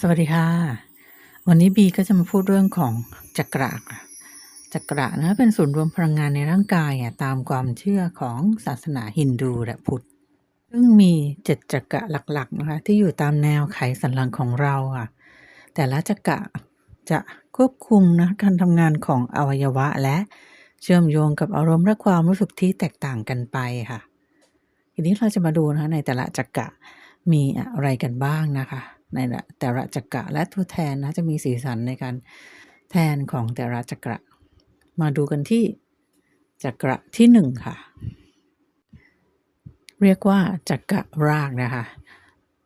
สวัสดีค่ะ วันนี้บีก็จะมาพูดเรื่องของจักระจักระนะเป็นศูนย์รวมพลังงานในร่างกายอะตามความเชื่อของศาสนาฮินดูและพุทธซึ่งมีเจ็ดจักระหลักๆนะคะที่อยู่ตามแนวไขสันหลังของเราค่ะ แต่ละจักระจะควบคุมนะการทำงานของอวัยวะและเชื่อมโยงกับอารมณ์และความรู้สึกที่แตกต่างกันไปค่ะ ทีนี้เราจะมาดูนะคะในแต่ละจักระมีอะไรกันบ้างนะคะ ในแต่ละจักระและตัวแทนนะจะมีสีสันในการแทนของแต่ละจักระมาดูกันที่จักระที่หนึ่งค่ะ เรียกว่าจักระรากนะคะ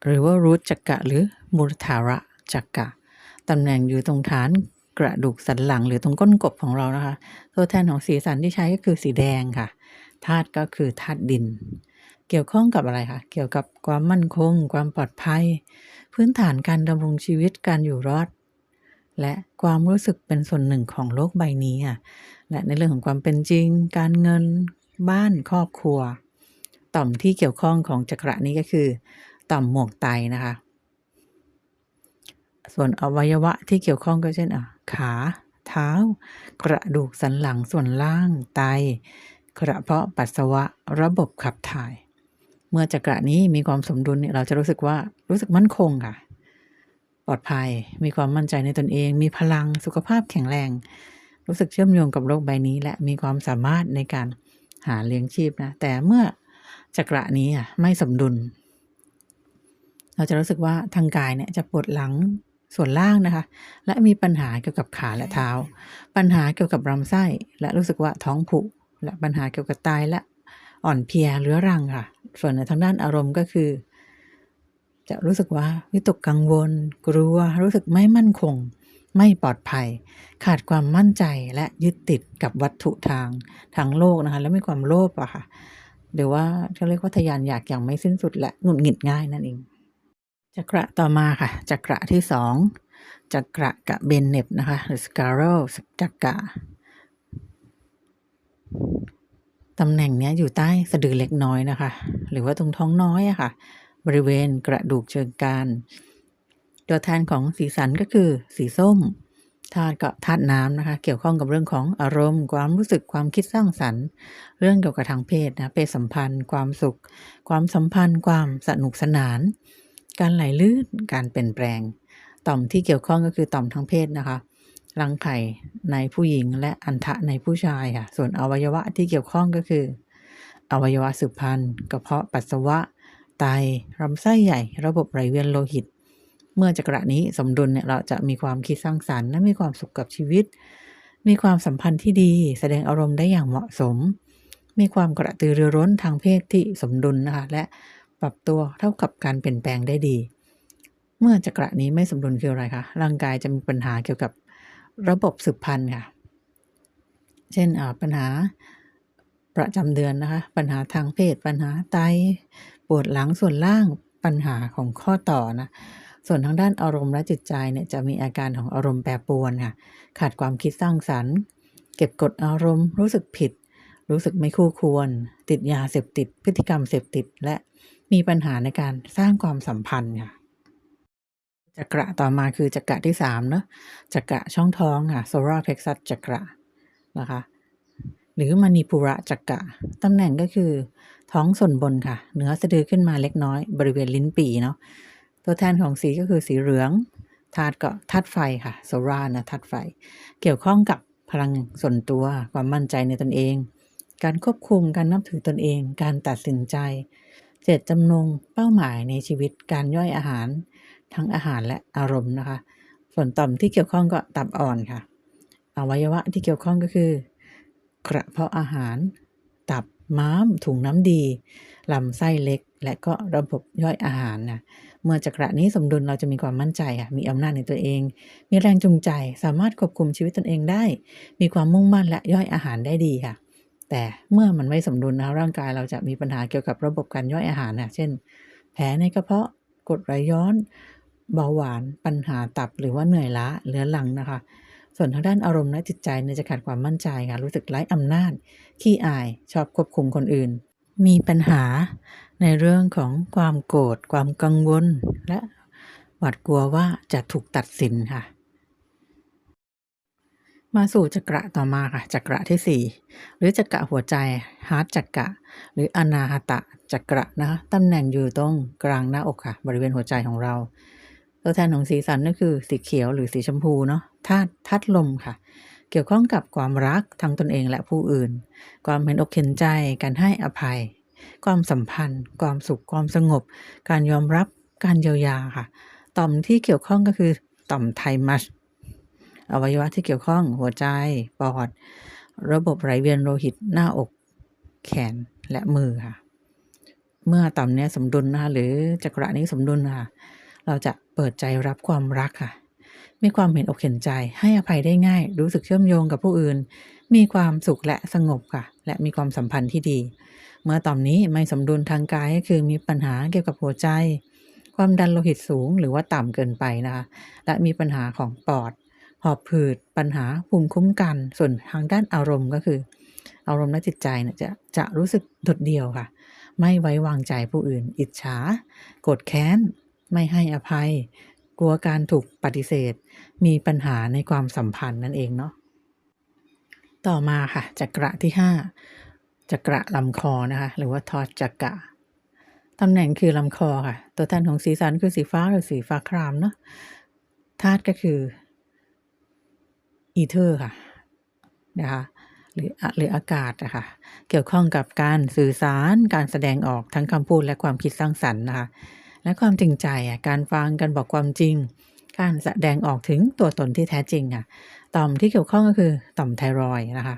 หรือว่ารูทจักระหรือมูลฐาระจักระตำแหน่งอยู่ตรงฐานกระดูกสันหลังหรือตรงก้นกบของเรานะคะ ตัวแทนของสีสันที่ใช้ก็คือสีแดงค่ะธาตุก็คือธาตุดิน เกี่ยวข้องกับอะไรคะเกี่ยวกับความมั่นคง ความปลอดภัย พื้นฐานการดำรงชีวิตการอยู่รอด และความรู้สึกเป็นส่วนหนึ่งของโลกใบนี้อะและในเรื่องของความเป็นจริง การเงิน บ้านครอบครัว ต่อมที่เกี่ยวข้องของจักระนี้ก็คือ ต่อมหมวกไตนะคะ ส่วนอวัยวะที่เกี่ยวข้องก็เช่นอะขาเท้า กระดูกสันหลังส่วนล่างไต กระเพาะปัสสาวะระบบขับถ่าย เมื่อจักระนี้มีความสมดุลเนี่ยเราจะรู้สึกว่ารู้สึกมั่นคงค่ะ ปลอดภัย มีความมั่นใจในตนเอง มีพลังสุขภาพแข็งแรง รู้สึกเชื่อมโยงกับโลกใบนี้ และมีความสามารถในการหาเลี้ยงชีพนะ แต่เมื่อจักระนี้อะไม่สมดุล เราจะรู้สึกว่าทางกายเนี่ยจะปวดหลังส่วนล่างนะคะ และมีปัญหาเกี่ยวกับขาและเท้า ปัญหาเกี่ยวกับลำไส้ และรู้สึกว่าท้องผูกและปัญหาเกี่ยวกับไตและ อ่อนเพลียเรื้อรังค่ะ ส่วนในทางด้านอารมณ์ก็คือ จะรู้สึกว่าวิตกกังวล กลัว รู้สึกไม่มั่นคง ไม่ปลอดภัย ขาดความมั่นใจและยึดติดกับวัตถุทางทางโลกนะคะ และมีความโลภอะค่ะหรือว่าเขาเรียกว่าทยานอยากอย่างไม่สิ้นสุดและหงุดหงิดง่ายนั่นเองจักระต่อมาค่ะจักระที่สองจักระกะเบนเนบนะคะหรือ scarrow จักระ ตำแหน่งนี้อยู่ใต้สะดือเล็กน้อยนะคะ หรือว่าตรงท้องน้อยอะค่ะ บริเวณกระดูกเชิงกรานตัวแทนของสีสันก็คือสีส้มธาตุก็ธาตุน้ำนะคะ เกี่ยวข้องกับเรื่องของอารมณ์ ความรู้สึกความคิดสร้างสรรค์ เรื่องเกี่ยวกับทางเพศนะเพศสัมพันธ์ ความสุข ความสัมพันธ์ ความสนุกสนาน การไหลลื่นการเปลี่ยนแปลง ต่อมที่เกี่ยวข้องก็คือต่อมทางเพศนะคะ รังไข่ในผู้หญิงและอันทะในผู้ชายค่ะ ส่วนอวัยวะที่เกี่ยวข้องก็คือ อวัยวะสืบพันธุ์กระเพาะปัสสาวะ ไตลำไส้ใหญ่ ระบบไหลเวียนโลหิต เมื่อจักระนี้สมดุลเนี่ยเราจะมีความคิดสร้างสรรค์และมีความสุขกับชีวิต มีความสัมพันธ์ที่ดี แสดงอารมณ์ได้อย่างเหมาะสม มีความกระตือรือร้นทางเพศที่สมดุลนะคะและปรับตัวเท่ากับการเปลี่ยนแปลงได้ดี เมื่อจักระนี้ไม่สมดุลคืออะไรคะร่างกายจะมีปัญหาเกี่ยวกับ ระบบสืบพันธุ์ค่ะ เช่นปัญหาประจำเดือนนะคะ ปัญหาทางเพศ ปัญหาไต ปวดหลังส่วนล่าง ปัญหาของข้อต่อนะ ส่วนทางด้านอารมณ์และจิตใจเนี่ยจะมีอาการของอารมณ์แปรปรวนค่ะ ขาดความคิดสร้างสรรค์ เก็บกดอารมณ์ รู้สึกผิด รู้สึกไม่คู่ควร ติดยาเสพติด พฤติกรรมเสพติด และมีปัญหาในการสร้างความสัมพันธ์ค่ะ จักระต่อมาคือจักระที่สามเนาะจักระช่องท้องค่ะโซราเพกซัสจักระนะคะหรือมณีปุระจักระตำแหน่งก็คือท้องส่วนบนค่ะเหนือสะดือขึ้นมาเล็กน้อย บริเวณลิ้นปีเนาะตัวแทนของสีก็คือสีเหลืองธาตุก็ธาตุไฟค่ะโซรานะธาตุไฟ เกี่ยวข้องกับพลังส่วนตัวความมั่นใจในตนเอง การควบคุมการนับถือตนเอง การตัดสินใจ เจตจำนงเป้าหมายในชีวิตการย่อยอาหาร ทั้งอาหารและอารมณ์นะคะ ส่วนต่อมที่เกี่ยวข้องก็ตับอ่อนค่ะ อวัยวะที่เกี่ยวข้องก็คือ กระเพาะอาหาร ตับม้าม ถุงน้ำดีลำไส้เล็ก และก็ระบบย่อยอาหารนะเมื่อจักระนี้สมดุลเราจะมีความมั่นใจค่ะมีอำนาจในตัวเอง มีแรงจูงใจ สามารถควบคุมชีวิตตนเองได้ มีความมุ่งมั่นและย่อยอาหารได้ดีค่ะ แต่เมื่อมันไม่สมดุลนะร่างกายเราจะมีปัญหาเกี่ยวกับระบบการย่อยอาหารนะเช่น แผลในกระเพาะกรดไหลย้อน เบาหวานปัญหาตับหรือว่าเหนื่อยล้าเรื้อรังนะคะ ส่วนทางด้านอารมณ์และจิตใจเนี่ยจะขาดความมั่นใจค่ะรู้สึกไร้อำนาจ ขี้อายชอบควบคุมคนอื่น มีปัญหาในเรื่องของความโกรธความกังวลและหวาดกลัวว่าจะถูกตัดสินค่ะ มาสู่จักระต่อมาค่ะจักระที่ 4 หรือจักระหัวใจฮาร์ดจักระหรืออนาหตะจักระนะคะตำแหน่งอยู่ตรงกลางหน้าอกค่ะ บริเวณหัวใจของเรา ตัวแทนของสีสันก็คือสีเขียวหรือสีชมพูเนาะธาตุธาตุลมค่ะ เกี่ยวข้องกับความรักทั้งตนเองและผู้อื่น ความเห็นอกเห็นใจการให้อภัย ความสัมพันธ์ ความสุขความสงบ การยอมรับการเยียวยาค่ะ ต่อมที่เกี่ยวข้องก็คือต่อมไทมัส อวัยวะที่เกี่ยวข้อง หัวใจ ปอด ระบบไหลเวียนโลหิต หน้าอก แขน และมือค่ะ เมื่อต่อมเนี้ยสมดุลนะคะหรือจักระนี้สมดุลค่ะ เราจะเปิดใจรับความรักค่ะ มีความเห็นอกเห็นใจ ให้อภัยได้ง่าย รู้สึกเชื่อมโยงกับผู้อื่น มีความสุขและสงบค่ะ และมีความสัมพันธ์ที่ดี เมื่อต่อมนี้ไม่สมดุลทางกายก็คือมีปัญหาเกี่ยวกับหัวใจความดันโลหิตสูงหรือว่าต่ำเกินไปนะคะ และมีปัญหาของปอด หอบผืดปัญหาภูมิคุ้มกัน ส่วนทางด้านอารมณ์ก็คือ อารมณ์และจิตใจเนี่ยจะจะรู้สึกโดดเดี่ยวค่ะ ไม่ไว้วางใจผู้อื่น อิจฉาโกรธแค้น ไม่ให้อภัย กลัวการถูกปฏิเสธ มีปัญหาในความสัมพันธ์นั่นเองเนาะต่อมาค่ะจักระที่ 5จักระลำคอนะคะ หรือว่าทอดจักระตำแหน่งคือลำคอค่ะ ตัวแทนของสีสันคือสีฟ้าหรือสีฟ้าครามเนาะธาตุก็คือ อีเทอร์ค่ะนะคะหรือหรืออากาศนะคะเกี่ยวข้องกับการสื่อสารการแสดงออกทั้งคำพูดและความคิดสร้างสรรค์นะคะและความจริงใจอะการฟังการบอกความจริง การแสดงออกถึงตัวตนที่แท้จริงอะต่อมที่เกี่ยวข้องก็คือต่อมไทรอยนะคะ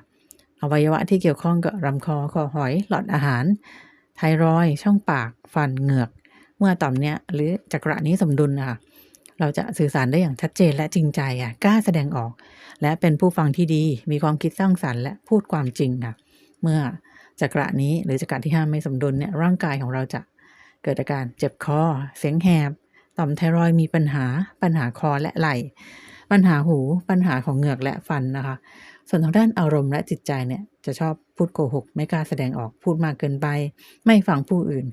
อวัยวะที่เกี่ยวข้องกับลำคอคอหอยหลอดอาหาร ไทรอยช่องปาก ฟันเหงือก เมื่อต่อมเนี้ยหรือจักระนี้สมดุลนะคะ เราจะสื่อสารได้อย่างชัดเจนและจริงใจอะกล้าแสดงออก และเป็นผู้ฟังที่ดีมีความคิดสร้างสรรค์และพูดความจริงค่ะ เมื่อจักระนี้หรือจักระที่ห้าไม่สมดุลเนี่ยร่างกายของเราจะเกิดอาการเจ็บคอ เสียงแหบ ต่อมไทรอยมีปัญหา ปัญหาคอและไหล่ ปัญหาหู ปัญหาของเหงือกและฟันนะคะ ส่วนทางด้านอารมณ์และจิตใจเนี่ยจะชอบพูดโกหก ไม่กล้าแสดงออก พูดมากเกินไป ไม่ฟังผู้อื่น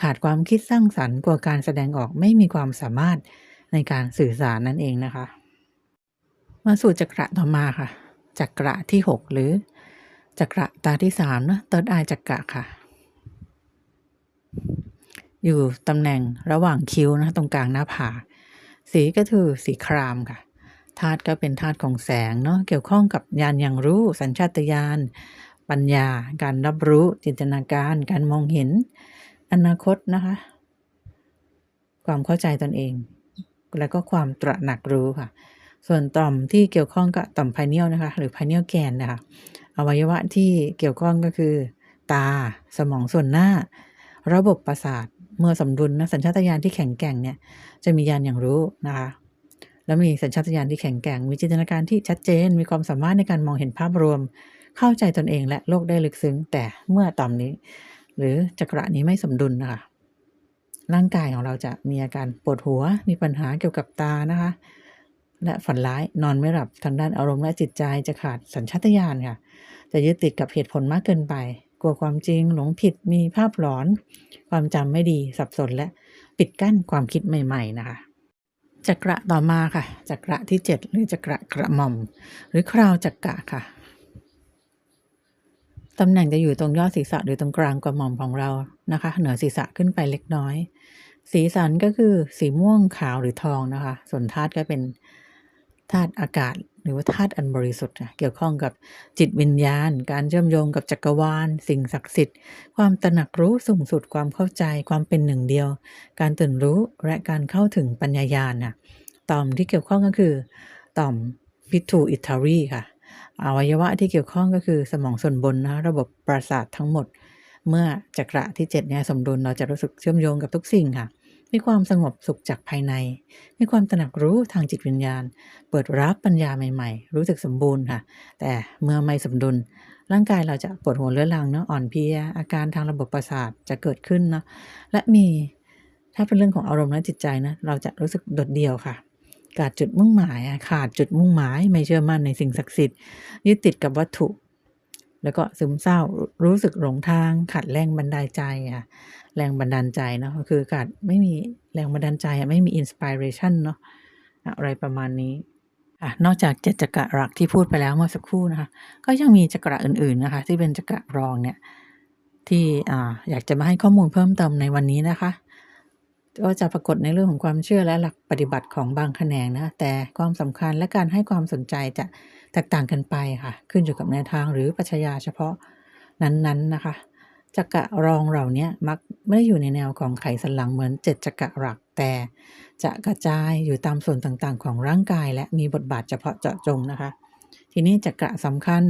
ขาดความคิดสร้างสรรค์กลัวการแสดงออกไม่มีความสามารถ ในการสื่อสารนั่นเองนะคะ มาสู่จักระต่อมาค่ะ จักระที่ 6 หรือ จักระตาที่3นะเติร์ดไอจักระค่ะ อยู่ตำแหน่งระหว่างคิ้วนะตรงกลางหน้าผากสีก็คือสีครามค่ะธาตุก็เป็นธาตุของแสงเนาะเกี่ยวข้องกับญาณอย่างรู้ สัญชาตญาณปัญญา การรับรู้จินตนาการ การมองเห็น อนาคตนะคะ ความเข้าใจตนเอง แล้วก็ความตระหนักรู้ค่ะ ส่วนต่อมที่เกี่ยวข้องกับต่อมพเนียลนะคะ หรือพเนียลแกนนะคะอวัยวะที่เกี่ยวข้องก็คือ ตาสมองส่วนหน้า ระบบประสาทเมื่อสมดุลนะสัญชาตญาณที่แข็งแกร่งเนี่ยจะมีญาณอย่างรู้นะคะแล้วมีสัญชาตญาณที่แข็งแกร่ง มีจินตนาการที่ชัดเจน มีความสามารถในการมองเห็นภาพรวม เข้าใจตนเองและโลกได้ลึกซึ้ง แต่เมื่อต่อมนี้ หรือจักระนี้ไม่สมดุลนะคะ ร่างกายของเราจะมีอาการปวดหัว มีปัญหาเกี่ยวกับตานะคะ และฝันร้ายนอนไม่หลับทางด้านอารมณ์และจิตใจจะขาดสัญชาตญาณค่ะ จะยึดติดกับเหตุผลมากเกินไป กลัวความจริงหลงผิดมีภาพหลอน ความจำไม่ดีสับสนและปิดกั้นความคิดใหม่ ๆ นะคะจักระต่อมาค่ะจักระที่ 7 หรือจักระกระหม่อม หรือคราวจักระค่ะ ตำแหน่งจะอยู่ตรงยอดศีรษะหรือตรงกลางกระหม่อมของเรานะคะ เหนือศีรษะขึ้นไปเล็กน้อย สีสันก็คือสีม่วงขาวหรือทองนะคะ ส่วนธาตุก็เป็นธาตุอากาศหรือว่าธาตุอันบริสุทธิ์เกี่ยวข้องกับจิตวิญญาณ การเชื่อมโยงกับจักรวาล สิ่งศักดิ์สิทธิ์ ความตระหนักรู้สูงสุดความเข้าใจ ความเป็นหนึ่งเดียว การตื่นรู้และการเข้าถึงปัญญายาณน่ะต่อมที่เกี่ยวข้องก็คือ ต่อมพิทูอิทารีค่ะ อวัยวะที่เกี่ยวข้องก็คือสมองส่วนบนนะระบบประสาททั้งหมด เมื่อจักระที่7เนี่ยสมดุลเราจะรู้สึกเชื่อมโยงกับทุกสิ่งค่ะ มีความสงบสุขจากภายใน มีความตระหนักรู้ทางจิตวิญญาณ เปิดรับปัญญาใหม่ ๆ รู้สึกสมบูรณ์ค่ะ แต่เมื่อไม่สมดุลร่างกายเราจะปวดหัวเรื้อรังเนาะอ่อนเพลียอาการทางระบบประสาทจะเกิดขึ้นเนาะและมีถ้าเป็นเรื่องของอารมณ์และจิตใจนะเราจะรู้สึกโดดเดี่ยวค่ะ ขาดจุดมุ่งหมายขาดจุดมุ่งหมายไม่เชื่อมั่นในสิ่งศักดิ์สิทธิ์ยึดติดกับวัตถุ แล้วก็ซึมเศร้ารู้สึกหลงทางขาดแรงบันดาลใจค่ะแรงบันดาลใจเนาะคือขาดไม่มีแรงบันดาลใจไม่มี inspiration เนาะอะไรประมาณนี้ค่ะนอกจาก7จักระหลักที่พูดไปแล้วเมื่อสักครู่นะคะ ก็ยังมีจักระอื่นๆนะคะ ที่เป็นจักระรองเนี่ยที่อ่าอยากจะมาให้ข้อมูลเพิ่มเติมในวันนี้นะคะ ก็จะปรากฏในเรื่องของความเชื่อและหลักปฏิบัติของบางแขนงนะ แต่ความสำคัญและการให้ความสนใจจะแตกต่างกันไปค่ะ ขึ้นอยู่กับแนวทางหรือปรัชญาเฉพาะนั้นๆนะคะจักระรองเหล่านี้มักไม่ได้อยู่ในแนวของไขสันหลังเหมือน7จักระหลัก แต่จะกระจายอยู่ตามส่วนต่างๆ ของร่างกาย และมีบทบาทเฉพาะเจาะจงนะคะ ทีนี้จักระสำคัญ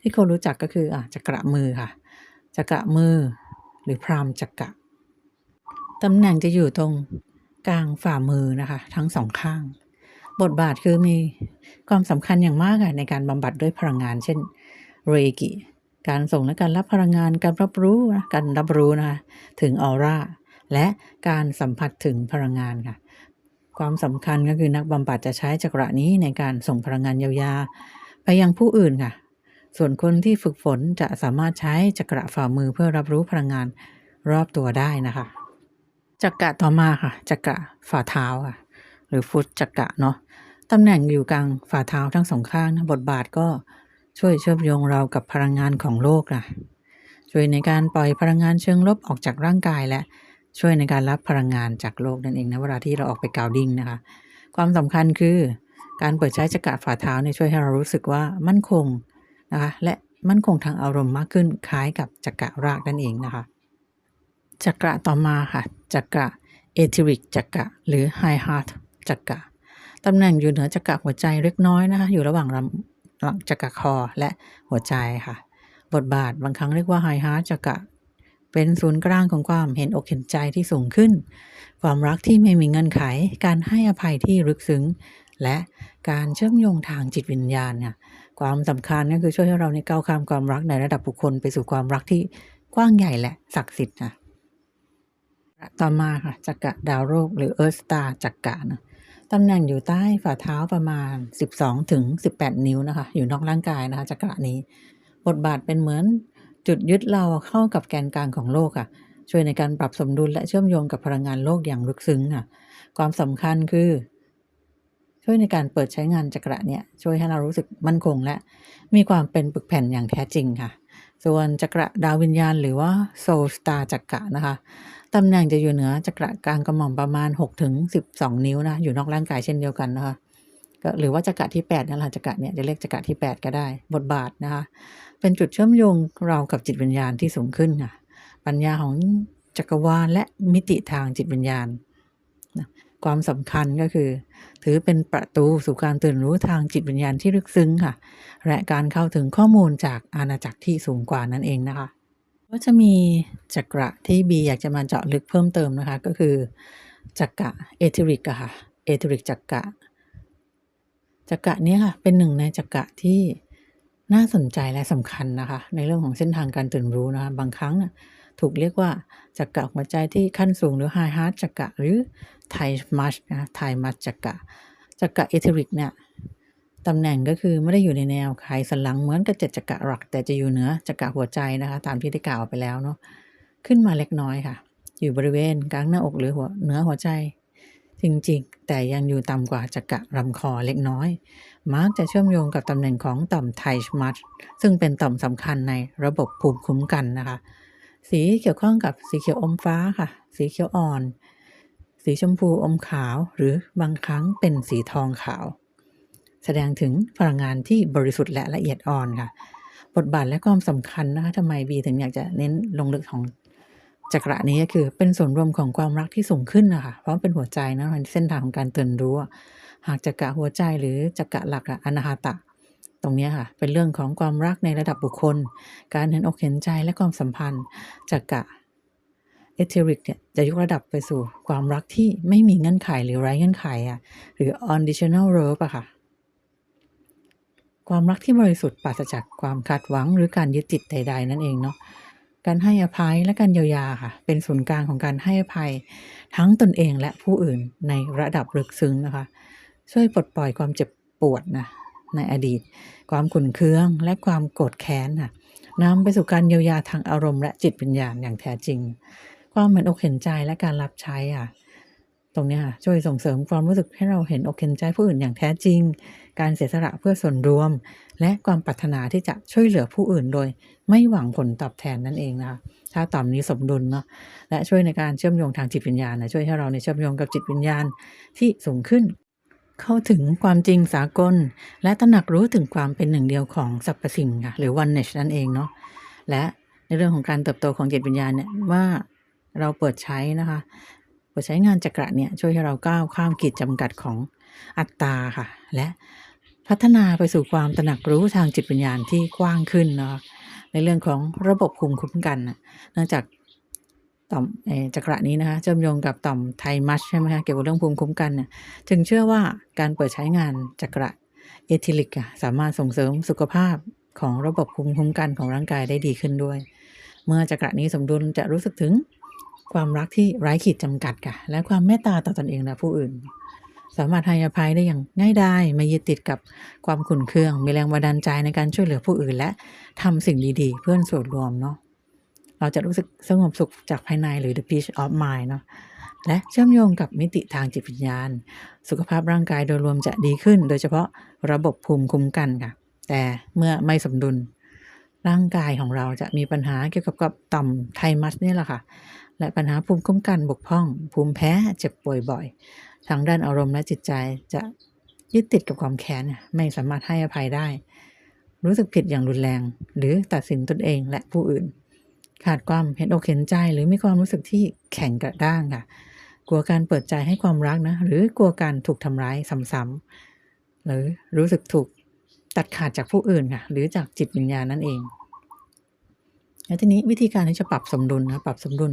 ที่คนรู้จักก็คืออ่าจักระมือค่ะจักระมือหรือพรามจักระ ตำแหน่งจะอยู่ตรงกลางฝ่ามือนะคะ ทั้ง2ข้าง บทบาทคือมีความสำคัญอย่างมากค่ะในการบำบัดด้วยพลังงาน เช่นเรกิ การส่งและการรับพลังงานการรับรู้นะการรับรู้นะคะถึงออร่าและการสัมผัสถึงพลังงานค่ะ ความสำคัญก็คือนักบำบัดจะใช้จักระนี้ในการส่งพลังงานยียวยาไปยังผู้อื่นค่ะ ส่วนคนที่ฝึกฝนจะสามารถใช้จักระฝ่ามือเพื่อรับรู้พลังงานรอบตัวได้นะคะ จักระต่อมาค่ะ จักระฝ่าเท้าค่ะ หรือ Foot จักระเนาะตำแหน่งอยู่กลางฝ่าเท้าทั้ง2ข้างนะบทบาทก็ช่วยเชื่อมโยงเรากับพลังงานของโลกค่ะช่วยในการปล่อยพลังงานเชิงลบออกจากร่างกายและช่วยในการรับพลังงานจากโลกนั่นเองนะเวลาที่เราออกไป grounding นะคะ ความสำคัญคือการเปิดใช้จักระฝ่าเท้าเนี่ยช่วยให้เรารู้สึกว่ามั่นคงนะคะและมั่นคงทางอารมณ์มากขึ้นคล้ายกับจักระรากนั่นเองนะคะ จักระต่อมาค่ะจักระ Etheric จักระหรือ High Heart จักระตำแหน่งอยู่เหนือจักระหัวใจเล็กน้อยนะคะ อยู่ระหว่างลำหลังจักระคอและหัวใจค่ะ บทบาทบางครั้งเรียกว่า High Heart จักระเป็นศูนย์กลางของความเห็นอกเห็นใจที่สูงขึ้น ความรักที่ไม่มีเงื่อนไข การให้อภัยที่ลึกซึ้ง และการเชื่อมโยงทางจิตวิญญาณค่ะความสำคัญก็คือช่วยให้เราเนี่ยก้าวข้ามความรักในระดับบุคคลไปสู่ความรักที่กว้างใหญ่และศักดิ์สิทธิ์ค่ะ ต่อมาค่ะจักระดาวฤกหรือ Earth Star จักระเนะตำแหน่งอยู่ใต้ฝ่าเท้าประมาณ 12-18 นิ้วนะคะ อยู่นอกร่างกายนะคะจักระนี้ บทบาทเป็นเหมือนจุดยึดเราเข้ากับแกนกลางของโลกค่ะ ช่วยในการปรับสมดุลและเชื่อมโยงกับพลังงานโลกอย่างลึกซึ้งค่ะ ความสำคัญคือ ช่วยในการเปิดใช้งานจักระเนี่ยช่วยให้เรารู้สึกมั่นคงและ มีความเป็นปึกแผ่นอย่างแท้จริงค่ะ ส่วนจักระดาววิญญาณ หรือว่า Soul Star จักระนะคะ ตำแหน่งจะอยู่เหนือจักระกลางกระหม่อมประมาณ6-12 นิ้วนะอยู่นอกร่างกายเช่นเดียวกันนะคะก็หรือว่าจักระที่8นั่นแหละจักระเนี่ยจะเรียกจักระที่ 8 ก็ได้ บทบาทนะคะเป็นจุดเชื่อมโยงเรากับจิตวิญญาณที่สูงขึ้นค่ะปัญญาของจักรวาลและมิติทางจิตวิญญาณนะความสำคัญก็คือ ถือเป็นประตูสู่การตื่นรู้ทางจิตวิญญาณที่ลึกซึ้งค่ะ และการเข้าถึงข้อมูลจากอาณาจักรที่สูงกว่านั่นเองนะคะ ก็จะมีจักระที่บีอยากจะมาเจาะลึกเพิ่มเติมนะคะ ก็คือจักระ Etheric อะค่ะ Etheric จักระจักระนี้ค่ะ เป็นหนึ่งในจักระที่น่าสนใจและสำคัญนะคะ ในเรื่องของเส้นทางการตื่นรู้นะคะ บางครั้งน่ะถูกเรียกว่าจักระหัวใจที่ขั้นสูงหรือ High Heart จักระหรือ Thai Mask นะคะ Thai Mask จักระจักระ Etheric เนี่ย ตำแหน่งก็คือไม่ได้อยู่ในแนวไขสันหลังเหมือนกับ7จักระหลัก แต่จะอยู่เหนือจักระหัวใจนะคะ ตามที่ได้กล่าวไปแล้วเนาะขึ้นมาเล็กน้อยค่ะ อยู่บริเวณกลางหน้าอกหรือหัวเหนือหัวใจ จริงๆ แต่ยังอยู่ต่ำกว่าจักระลำคอเล็กน้อย มักจะเชื่อมโยงกับตำแหน่งของต่อม Thai Mask ซึ่งเป็นต่อมสำคัญในระบบภูมิคุ้มกันนะคะ สีเกี่ยวข้องกับสีเขียวอมฟ้าค่ะ สีเขียวอ่อน สีชมพูอมขาวหรือบางครั้งเป็นสีทองขาว แสดงถึงพลังงานที่บริสุทธิ์และละเอียดอ่อนค่ะ บทบาทและความสำคัญนะคะทำไมบีถึงอยากจะเน้นลงลึกของจักระนี้ก็คือเป็นส่วนรวมของความรักที่สูงขึ้นนะคะเพราะเป็นหัวใจนะในเส้นทางของการเตื่นรู้ หากจักระหัวใจหรือจักระหลักอะอนาฮาตะ ตรงนี้ค่ะ เป็นเรื่องของความรักในระดับบุคคล การเห็นอกเห็นใจและความสัมพันธ์จักระ Etheric เนี่ยจะยกระดับไปสู่ความรักที่ไม่มีเงื่อนไขหรือไร้เงื่อนไขอะหรือ Unconditional Love อะค่ะ ความรักที่บริสุทธิ์ปราศจากความคาดหวังหรือการยึดติดใด ๆ นั่นเองเนาะการให้อภัยและการเยียวยาค่ะ เป็นศูนย์กลางของการให้อภัย ทั้งตนเองและผู้อื่นในระดับลึกซึ้งนะคะ ช่วยปลดปล่อยความเจ็บปวดนะในอดีต ความขุ่นเคืองและความโกรธแค้นค่ะนำไปสู่การเยียวยาทางอารมณ์และจิตวิญญาณอย่างแท้จริง ความเหม็นอกเห็นใจและการรับใช้อะ ตรงนี้ค่ะช่วยส่งเสริมความรู้สึกให้เราเห็นอกเห็นใจผู้อื่นอย่างแท้จริง การเสียสละเพื่อส่วนรวม และความปรารถนาที่จะช่วยเหลือผู้อื่นโดย ไม่หวังผลตอบแทนนั่นเองนะคะถ้าต่อมนี้สมดุลเนาะและช่วยในการเชื่อมโยงทางจิตวิญญาณนะช่วยให้เราเนี่ยเชื่อมโยงกับจิตวิญญาณที่สูงขึ้น เข้าถึงความจริงสากล และตระหนักรู้ถึงความเป็นหนึ่งเดียวของสรรพสิ่งค่ะหรือ oneness นั่นเองเนาะและในเรื่องของการเติบโตของจิตวิญญาณเนี่ยว่าเราเปิดใช้นะคะ เปิดใช้งานจักระเนี่ยช่วยให้เราก้าวข้ามขีดจำกัดของอัตตาค่ะ และพัฒนาไปสู่ความตระหนักรู้ทางจิตวิญญาณที่กว้างขึ้นเนาะในเรื่องของระบบภูมิคุ้มกันน่ะเนื่องจากต่อมจักระนี้นะคะเชื่อมโยงกับต่อมไทมัสใช่ไหมคะเกี่ยวกับเรื่องภูมิคุ้มกันเนี่ยจึงเชื่อว่าการเปิดใช้งานจักระเอทิลิกอะสามารถส่งเสริมสุขภาพของระบบภูมิคุ้มกันของร่างกายได้ดีขึ้นด้วย เมื่อจักระนี้สมดุลจะรู้สึกถึง ความรักที่ไร้ขีดจำกัดค่ะและความเมตตาต่อตนเองและผู้อื่น สามารถให้อภัยได้อย่างง่ายดายไม่ยึดติดกับความขุ่นเคือง มีแรงบันดาลใจในการช่วยเหลือผู้อื่น และทำสิ่งดีๆ เพื่อนส่วนรวมเนาะเราจะรู้สึกสงบสุขจากภายในหรือ the peace of mind เนาะและเชื่อมโยงกับมิติทางจิตวิญญาณ สุขภาพร่างกายโดยรวมจะดีขึ้น โดยเฉพาะระบบภูมิคุ้มกันค่ะ แต่เมื่อไม่สมดุลร่างกายของเราจะมีปัญหาเกี่ยวกับกับต่อมไทมัสนี่แหละค่ะ และปัญหาภูมิคุ้มกันบกพร่อง ภูมิแพ้เจ็บป่วยบ่อย ทางด้านอารมณ์และจิตใจจะยึดติดกับความแค้นไม่สามารถให้อภัยได้ รู้สึกผิดอย่างรุนแรง หรือตัดสินตนเองและผู้อื่น ขาดความเห็นอกเห็นใจหรือมีความรู้สึกที่แข็งกระด้างค่ะ กลัวการเปิดใจให้ความรักนะ หรือกลัวการถูกทำร้ายซ้ำๆหรือรู้สึกถูกตัดขาดจากผู้อื่นค่ะ หรือจากจิตวิญญาณนั่นเอง แล้วทีนี้วิธีการที่จะปรับสมดุลนะปรับสมดุล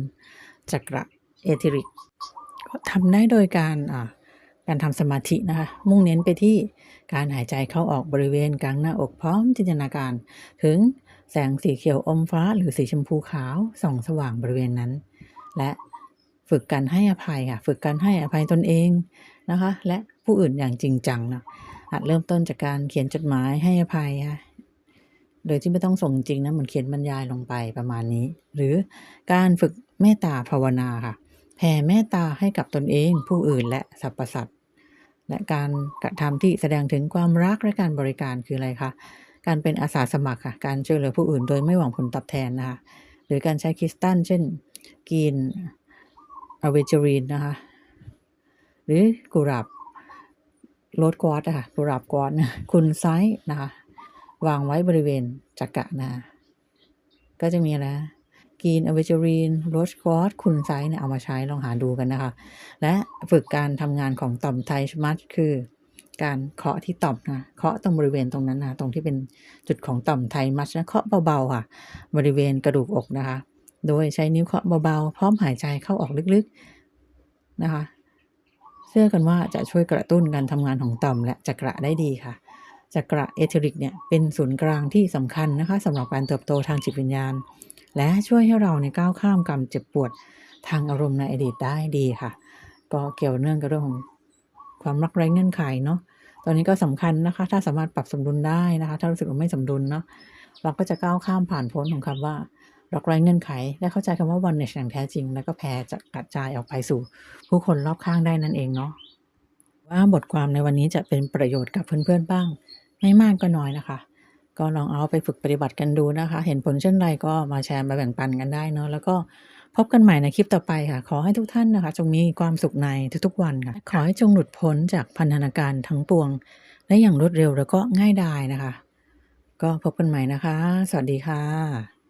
จักระเอทิริกก็ทำได้โดยการอ่าการทำสมาธินะคะ มุ่งเน้นไปที่การหายใจเข้าออกบริเวณกลางหน้าอกพร้อมจินตนาการ ถึงแสงสีเขียวอมฟ้า หรือสีชมพูขาวส่องสว่างบริเวณนั้น และฝึกการให้อภัยค่ะ ฝึกการให้อภัยตนเองนะคะ และผู้อื่นอย่างจริงจังนะอาจเริ่มต้นจากการเขียนจดหมายให้อภัยค่ะ โดยที่ไม่ต้องส่งจริงนะเหมือนเขียนบรรยายลงไปประมาณนี้ หรือการฝึกเมตตาภาวนาค่ะแผ่เมตตาให้กับตนเองผู้อื่นและสรรพสัตว์และการกระทำที่แสดงถึงความรักและการบริการคืออะไรคะการเป็นอาสาสมัครค่ะการช่วยเหลือผู้อื่นโดยไม่หวังผลตอบแทนนะคะหรือการใช้คริสตัลเช่นกีนอเวจรีนนะคะหรือกุหลาบโรสกวอตอะค่ะกุหลาบกวอตคุณไซส์นะคะ วางไว้บริเวณจักระนา ก็จะมีอะกีนอเวจรีนโรสกวอตคุณไซส์เนี่ยเอามาใช้ลองหาดูกันนะคะ และฝึกการทำงานของต่อมไทชมัสคือการเคาะที่ต่อมนะเคาะตรงบริเวณตรงนั้นนะตรงที่เป็นจุดของต่อมไทมัสนะเคาะเบาๆค่ะ บริเวณกระดูกอกนะคะ โดยใช้นิ้วเคาะเบาๆ พร้อมหายใจเข้าออกลึกๆนะคะ เชื่อกันว่าจะช่วยกระตุ้นการทำงานของต่อมและจักระได้ดีค่ะ จักระเอเทริกเนี่ยเป็นศูนย์กลางที่สำคัญนะคะสำหรับการเติบโตทางจิตวิญญาณ และช่วยให้เราในยก้าวข้ามกรรมเจ็บปวดทางอารมณ์ในอดีตได้ดีค่ะ ก็เกี่ยวเนื่องกับเรื่องของความรักไร้เงื่อนไขเนาะตอนนี้ก็สำคัญนะคะ ถ้าสามารถปรับสมดุลได้นะคะ ถ้ารู้สึกว่าไม่สมดุลเนาะเราก็จะก้าวข้ามผ่านพ้นของคำว่ารักไร้เงื่อนไข และเข้าใจคำว่า oneness อย่างแท้จริง แล้วก็แผ่จะกระจายออกไปสู่ ผู้คนรอบข้างได้นั่นเองเนาะว่าบทความในวันนี้จะเป็นประโยชน์กับเพื่อนๆบ้าง ไม่มากก็น้อยนะคะ ก็ลองเอาไปฝึกปฏิบัติกันดูนะคะ เห็นผลเช่นไรก็มาแชร์มาแบ่งปันกันได้เนาะแล้วก็พบกันใหม่ในคลิปต่อไปค่ะ ขอให้ทุกท่านนะคะ จงมีความสุขในทุกๆวันค่ะ ขอให้จงหลุดพ้นจากพันธนาการทั้งปวง ได้อย่างรวดเร็วแล้วก็ง่ายดายนะคะ ก็พบกันใหม่นะคะ สวัสดีค่ะ